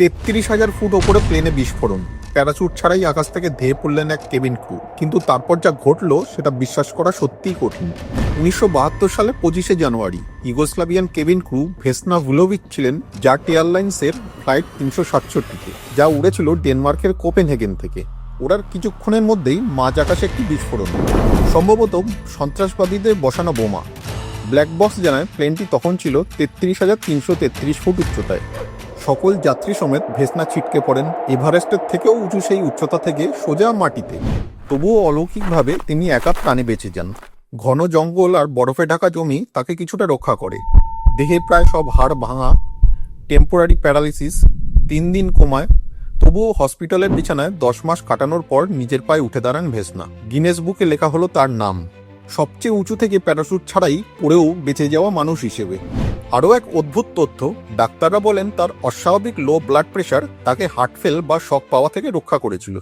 তেত্রিশ হাজার ফুট ওপরে প্লেনে বিস্ফোরণ। প্যারাচুট ছাড়াই আকাশ থেকে ধেয়ে পড়লেন এক কেবিন ক্রু কিন্তু তারপর যা ঘটলো, সেটা বিশ্বাস করা সত্যিই কঠিন। উনিশশো বাহাত্তর সালে পঁচিশে জানুয়ারি, ইগোস্লাভিয়ান কেবিন ক্রু ভেসনা ভুলোভিচ ছিলেন জার্ট এয়ারলাইন্সের ফ্লাইট তিনশো সাতষট্টিতে, যা উড়েছিল ডেনমার্কের কোপেনহেগেন থেকে। ওরার কিছুক্ষণের মধ্যেই মাঝ আকাশে একটি বিস্ফোরণ। সম্ভবত সন্ত্রাসবাদীদের বসানো বোমা। ব্ল্যাক বক্স জানায় প্লেনটি তখন ছিল তেত্রিশ হাজার তিনশো তেত্রিশ ফুট উচ্চতায়। সকল যাত্রী সমেত ভেসনা ছিটকে পড়েন এভারেস্টের থেকেও উঁচু সেই উচ্চতা থেকে সোজা মাটিতে। তবুও অলৌকিকভাবে তিনি একা প্রাণে বেঁচে যান। ঘন জঙ্গল আর বরফে ঢাকা জমি তাকে কিছুটা রক্ষা করে। দেহে প্রায় সব হাড় ভাঙা টেম্পোরারি প্যারালিসিস তিন দিন কোমায়, তবুও হসপিটালের বিছানায় দশ মাস কাটানোর পর নিজের পায়ে উঠে দাঁড়ান ভেসনা। গিনেস বুকে লেখা হলো তার নাম। সবচেয়ে উঁচু থেকে প্যারাশুট ছাড়াই পড়েও বেঁচে যাওয়া মানুষ হিসেবে। আরও এক অদ্ভুত তথ্য, ডাক্তাররা বলেন তার অস্বাভাবিক লো ব্লাড প্রেশার তাকে হার্টফেল বা শক পাওয়া থেকে রক্ষা করেছিল।